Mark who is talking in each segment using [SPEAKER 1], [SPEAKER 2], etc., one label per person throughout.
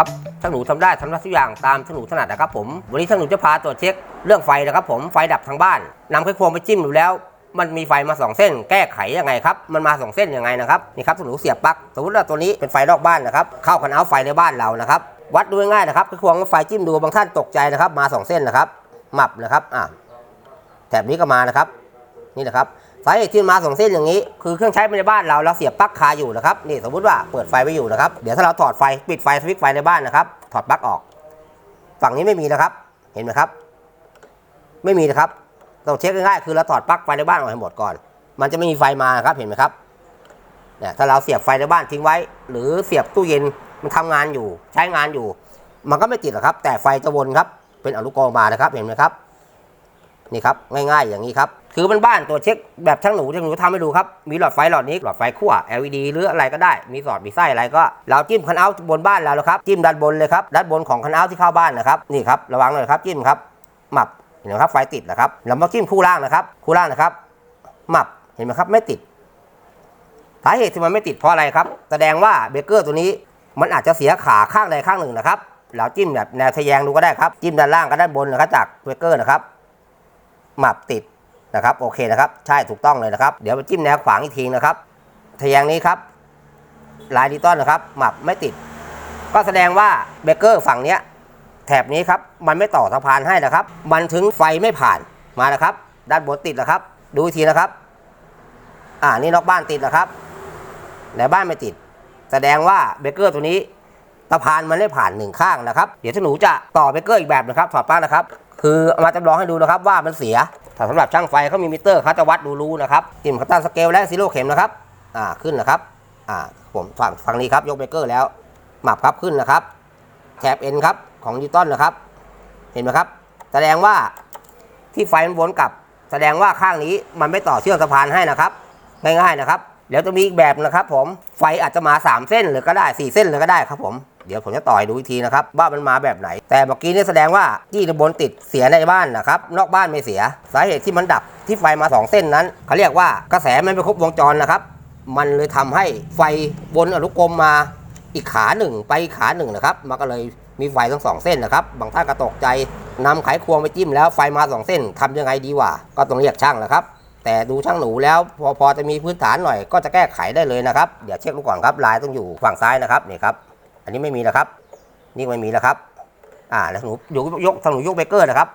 [SPEAKER 1] ครับช่างหนูทำได้ทำได้ทุกอย่างตามช่างหนูถนัดนะครับผมวันนี้ช่างหนูจะพาตรวจเช็คเรื่องไฟนะครับผมไฟดับทางบ้านนำไขควงไปจิ้มดูแล้ว มันมีไฟมาสองเส้น แก้ไขยังไงครับมันมาสองเส้นยังไงนะครับนี่ครับช่างหนูเสียบปลั๊กสมมติว่าตัวนี้เป็นไฟนอกบ้านนะครับเข้าคันเอาไฟในบ้านเรานะครับวัดดูง่ายๆนะครับไขควงไฟจิ้มดูบางท่านตกใจนะครับมาสองเส้นนะครับหมับนะครับอ่าแถบนี้ก็มานะครับนี่นะครับ สาเหตุที่มาสองเส้นอย่างนี้ คือเครื่องใช้ในบ้านเราเราเสียบปลั๊กคาอยู่นะครับนี่สมมติว่าเปิดไฟไว้อยู่นะครับเดี๋ยวถ้าเราถอดไฟปิดไฟสวิตช์ไฟในบ้านนะครับ ถอดปลั๊กออก ฝั่งนี้ไม่มีนะครับ เห็นไหมครับ ไม่มีนะครับต้องเช็คง่ายๆคือเราถอดปลั๊กไฟในบ้านออกให้หมดก่อน มันจะไม่มีไฟมาครับเห็นไหมครับเนี่ยถ้าเราเสียบไฟในบ้านทิ้งไว้ หรือเสียบตู้เย็นมันทำงานอยู่ ใช้งานอยู่ มันก็ไม่ติดหรอกครับ แต่ไฟจะวนครับเป็นอนุกรณ์มานะครับเห็นไหมครับ นี่ครับง่ายๆอย่างนี้ครับคือมันบ้านตัวเช็คแบบช่างหนูช่างหนูทำให้ดูครับ มีหลอดไฟหลอดนี้หลอดไฟขั้ว LED หรืออะไรก็ได้ มีสอดมีไส้อะไรก็เราจิ้มคันเอาท์บนบ้านเราแล้วครับจิ้มด้านบนเลยครับด้านบนของคันเอาท์ที่เข้าบ้านนะครับนี่ครับระวังหน่อยครับจิ้มครับหมับเห็นไหมครับไฟติดนะครับเรามาจิ้มคู่ล่างนะครับ คู่ล่างนะครับหมับเห็นไหมครับไม่ติดสาเหตุที่มันไม่ติดเพราะอะไรครับ แสดงว่าเบเกอร์ตัวนี้มันอาจจะเสียขาข้างใดข้างหนึ่งนะครับเราจิ้มแบบแนวทะแยงดูก็ได้ครับจิ้มด้านล่างกับด้านบนนะครับจากเบเกอร์นะครับ หมับติดนะครับโอเคนะครับใช่ถูกต้องเลยนะครับ เดี๋ยวไปจิ้มแนวขวางอีกทีนะครับทะแยงนี้ครับลายดิจิตอลนะครับหมับไม่ติด ก็แสดงว่าเบเกอร์ฝั่งเนี้ยแถบนี้ครับมันไม่ต่อสะพานให้นะครับ มันถึงไฟไม่ผ่านมานะครับ ด้านบนติดแล้วครับ ดูทีนะครับ อ่านี่นอกบ้านติดแล้วครับในบ้านไม่ติด แสดงว่าเบเกอร์ตัวนี้สะพานมันไม่ผ่านหนึ่งข้างนะครับ เดี๋ยวถ้าหนูจะต่อเบเกอร์อีกแบบนะครับถอดปลั๊กนะครับ คือเอามาจำลองให้ดูนะครับว่ามันเสียแต่สำหรับช่างไฟเขามีมิเตอร์เขาจะวัดดูรู้นะครับจิ้มคัตเตอร์สเกลและซีโร่เข็มนะครับอ่าขึ้นนะครับอ่าผมฝั่งฝั่งนี้ครับยกเบเกอร์แล้วหมับครับขึ้นนะครับแถบเอ็นครับของนิวตันนะครับ เห็นไหมครับ แสดงว่าที่ไฟมันวนกลับ แสดงว่าข้างนี้มันไม่ต่อเชื่อมสะพานให้นะครับง่ายๆนะครับเดี๋ยวจะมีอีกแบบนะครับ ผมไฟอาจจะมา 3 เส้นหรือก็ได้ 4 เส้นเลยก็ได้ครับผม เดี๋ยวผมจะต่อยดูอีกทีนะครับว่ามันมาแบบไหน แต่เมื่อกี้นี่แสดงว่าที่บนติดเสียในบ้านนะครับนอกบ้านไม่เสีย สาเหตุที่มันดับที่ไฟมา 2 เส้นนั้นเขาเรียกว่ากระแสมันไม่ครบวงจรนะครับมันเลยทำให้ไฟวนอนุกรมมาอีกขาหนึ่งไปขาหนึ่งนะครับมันก็เลยมีไฟทั้งสองเส้นนะครับ บางท่านก็ตกใจนำไขควงไปจิ้มแล้วไฟมาสองเส้นทำยังไงดีวะก็ต้องเรียกช่างนะครับ แต่ดูช่างหนูแล้วพอพอจะมีพื้นฐานหน่อยก็จะแก้ไขได้เลยนะครับ เดี๋ยวเช็คดูก่อนครับลายต้องอยู่ฝั่งซ้ายนะครับนี่ครับ นนี้ไม่มีแล้วครับ นี่ไม่มีแล้วครับ อ่าแล้วหนูยกยกทางหนูยกเบเกอร์นะครับ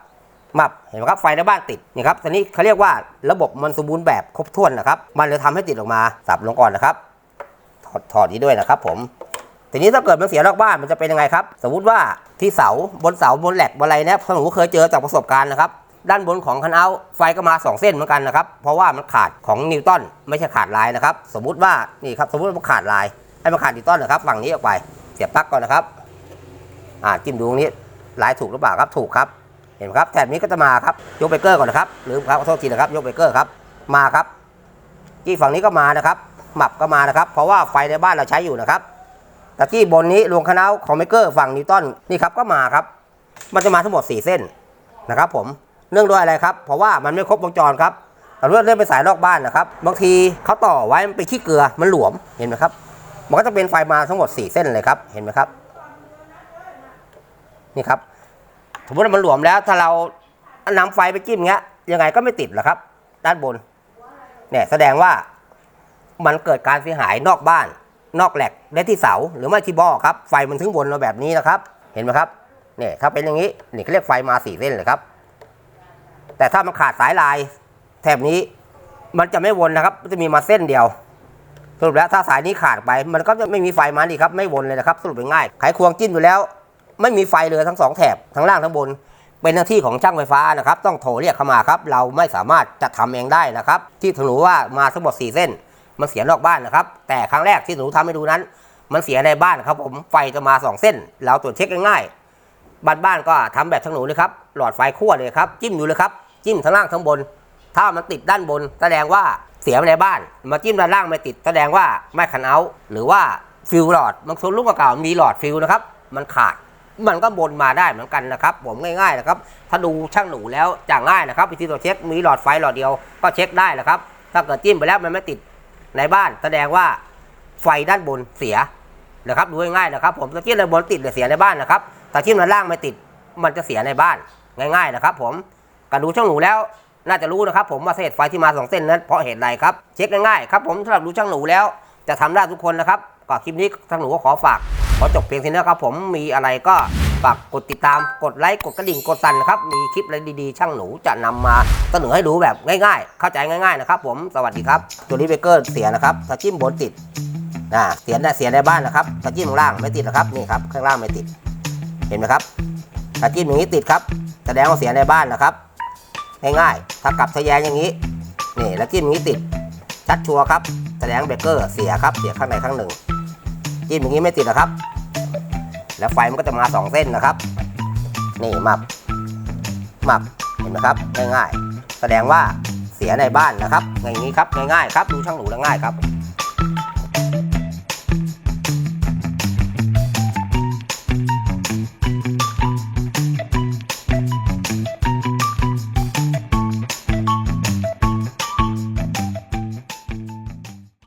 [SPEAKER 1] มับเห็นไหมครับไฟในบ้านติดนี่ครับตอนนี้เขาเรียกว่าระบบมันสมบูรณ์แบบครบถ้วนนะครับ มันเลยทำให้ติดออกมาสับลงก่อนนะครับ ถอดถอดนี้ด้วยนะครับ ผมทีนี้ถ้าเกิดมันเสียนอกบ้านมันจะเป็นยังไงครับ สมมติว่าที่เสาบนเสาบนแหลกบนอะไรเนี่ยหนูเคยเจอจากประสบการณ์นะครับด้านบนของคันเอาไฟก็มา 2 เส้นเหมือนกันนะครับ เพราะว่ามันขาดของนิวตันไม่ใช่ขาดลายนะครับ สมมุติว่านี่ครับสมมติว่ามันขาดลายให้มันขาดนิวตันนะครับฝั่งนี้ออกไป เสียบปลั๊กก่อนนะครับอ่าจิ้มดูตรงนี้ลายถูกหรือเปล่าครับถูกครับเห็นไหมครับแถบนี้ก็จะมาครับยกเบเกอร์ก่อนนะครับหรือครับขอโทษทีนะครับยกเบเกอร์ครับมาครับที่ฝั่งนี้ก็มานะครับหมับก็มานะครับ เพราะว่าไฟในบ้านเราใช้อยู่นะครับแตะกี้บนนี้รวงคณะของเมเกอร์ฝั่งนิวตันนี่ครับก็มาครับ มันจะมาทั้งหมด 4 เส้นนะครับ ผมเนื่องด้วยอะไรครับ เพราะว่ามันไม่ครบวงจรครับแต่เรื่องเลื่อนไปสายนอกบ้านนะครับ บางทีเขาต่อไว้มันเป็นขี้เกลือมันหลวมเห็นไหมครับ มันก็จะเป็นไฟมาทั้งหมด 4 เส้นเลยครับ เห็นไหมครับ นี่ครับ สมมติว่ามันหลวมแล้วถ้าเรานำไฟไปจิ้มเงี้ย ยังไงก็ไม่ติดหรอกครับ ด้านบน เนี่ยแสดงว่ามันเกิดการเสียหายนอกบ้าน นอกแหลกและที่เสาหรือไม่ที่บ่อครับ ไฟมันถึงวนมาแบบนี้นะครับ เห็นไหมครับ เนี่ยถ้าเป็นอย่างนี้นี่เขาเรียกไฟมาสี่เส้นเลยครับ แต่ถ้ามันขาดสายลายแถบนี้ มันจะไม่วนนะครับ มันจะมีมาเส้นเดียว สรุปแล้วถ้าสายนี้ขาดไป มันก็จะไม่มีไฟมาดีครับไม่วนเลยนะครับ สรุปง่ายไขควงจิ้มอยู่แล้ว ไม่มีไฟเลยทั้งสองแถบทั้งล่างทั้งบน เป็นหน้าที่ของช่างไฟฟ้านะครับ ต้องโทรเรียกเข้ามาครับ เราไม่สามารถจะทำเองได้นะครับ ที่ถนูว่ามาทั้งหมด4เส้น มันเสียนอกบ้านนะครับ แต่ครั้งแรกที่หนูทำให้ดูนั้น มันเสียในบ้านครับ ผมไฟจะมา 2 เส้น เราตรวจเช็คง่ายๆบ้านบ้านๆก็ทำแบบช่างหนูเลยครับหลอดไฟขั้วเลยครับจิ้มอยู่เลยครับจิ้มทั้งล่างทั้งบน ถ้ามันติดด้านบน แสดงว่า เสียในบ้าน มาจิ้มด้านล่างไม่ติดแสดงว่าไม่คันเอาหรือว่าฟิลหลอดบางส่วนลูกเก่ามีหลอดฟิลนะครับ มันขาดมันก็บนมาได้เหมือนกันนะครับ ผมง่ายๆนะครับ ถ้าดูช่างหนูแล้วจะง่ายนะครับวิธีตรวจเช็คมีหลอดไฟหลอดเดียวก็เช็คได้แหละครับ ถ้าเกิดจิ้มไปแล้วมันไม่ติดในบ้าน แสดงว่าไฟด้านบนเสียนะครับดูง่ายๆนะครับ ผมตะกี้ระบนติดหรือเสียในบ้านนะครับแตะกี้มันล่างไม่ติดมันจะเสียในบ้านง่าย ๆนะครับ ผมการดูช่างหนูแล้ว น่าจะรู้นะครับผมว่าเศษไฟที่มาสองเส้นนั้นเพราะเหตุใดครับ เช็คง่ายๆครับผมสำหรับดูช่างหนูแล้ว จะทำได้ทุกคนนะครับก็คลิปนี้ช่างหนูก็ขอฝากขอจบเพียงเท่านี้ครับผมมีอะไรก็ฝากกดติดตามกดไลค์กดกระดิ่งกดสั่นนะครับมีคลิปอะไรดีๆ ช่างหนูจะนำมาเสนอให้ดูแบบง่ายๆ เข้าใจง่ายๆนะครับผมสวัสดีครับตัวนี้เบเกอร์เสียนะครับตะจิ้มบนติดอ่าเสียในเสียในบ้านนะครับตะกี้ข้างล่างไม่ติดนะครับนี่ครับข้างล่างไม่ติด เห็นไหมครับตะกี้อย่างนี้ติดครับแสดงว่าเสียในบ้านนะครับ ง่ายๆ ถ้ากลับทะแยงอย่างนี้ นี่แล้วจิ้มอย่างนี้ติด ชัดชัวร์ครับแสดงเบรกเกอร์เสียครับ เสียข้างในข้างหนึ่ง จิ้มอย่างนี้ไม่ติดนะครับ แล้วไฟมันก็จะมาสองเส้นนะครับ นี่มับมับเห็นไหมครับ ง่ายๆ แสดงว่าเสียในบ้านนะครับ อย่างนี้ครับ ง่ายๆครับ ดูช่างหนูแล้วง่ายครับ